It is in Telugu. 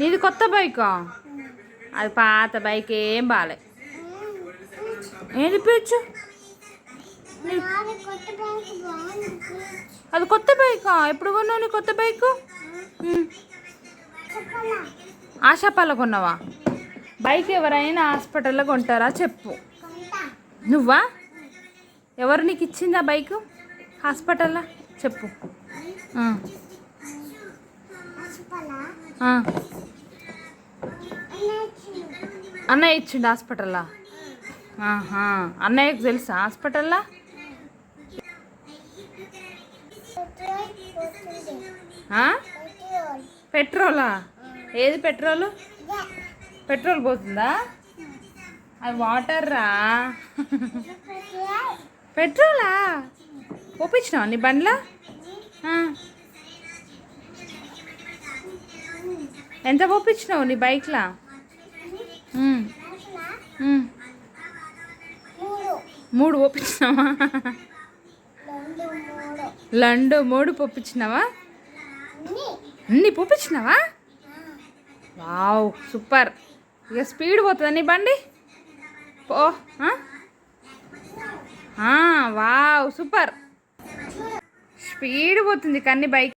నీది కొత్త బైకా? అది పాత బైక్ ఏం బాలే. ఏది పిచ్చు? అది కొత్త బైకా? ఎప్పుడు కొన్నావు నీ కొత్త బైక్? ఆశాపాల కొన్నావా? బైక్ ఎవరైనా హాస్పిటల్లో కొంటారా చెప్పు. నువ్వా? ఎవరు నీకు ఇచ్చిందా బైక్? హాస్పిటల్లో? చెప్పు. ఆ. అన్నయ్య ఇచ్చిండు హాస్పిటల్లా? అన్నయ్యకు తెలుసా హాస్పిటల్లా? పెట్రోలా? ఏది పెట్రోల్? పెట్రోల్ పోతుందా? అది వాటర్ రా. పెట్రోలా? పోపించినావా నీ బండ్లా? ఎంత పోపించినావు నీ బైక్లా? మూడు పోపించినావా లండు మూడు పొప్పించినావా అన్ని పొప్పించినావా వావ్ సూపర్. ఇక స్పీడ్ పోతుందా నీ బండి? పో వావ్ సూపర్. స్పీడ్ పోతుంది కన్నీ బైక్.